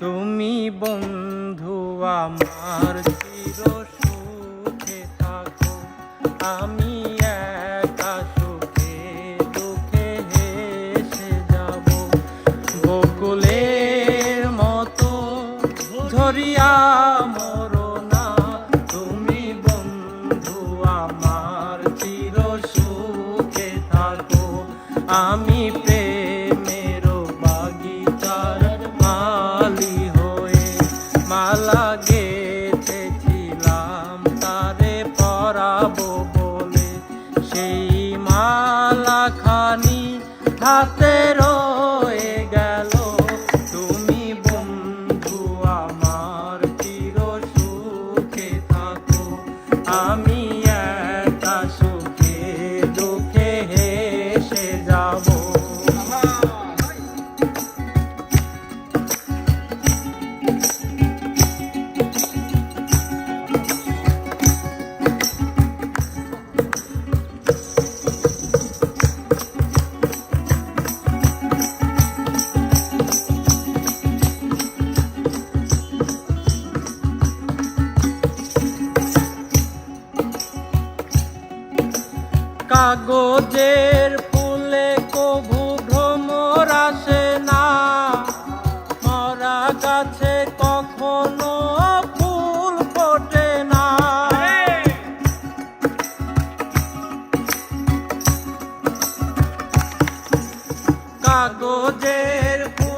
তুমি বন্ধু আমার হাতে রয়ে গেল। তুমি আমার চির সুখে থাকো। আমি একা সুখে দুঃখ কাগজের ফুলে কবু ভ্রমর আসে না। মরা গাছে কখনো ফুল ফোটে না। কাগজের ফুল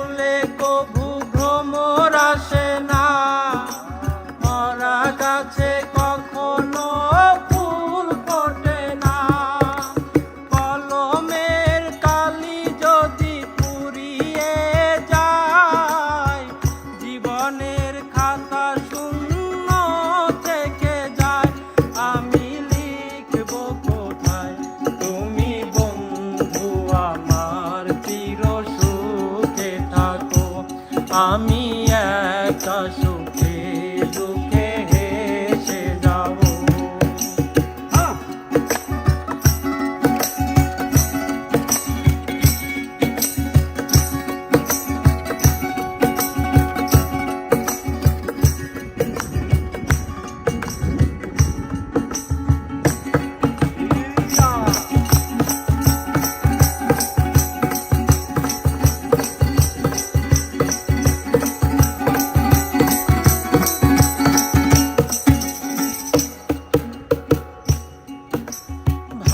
আমি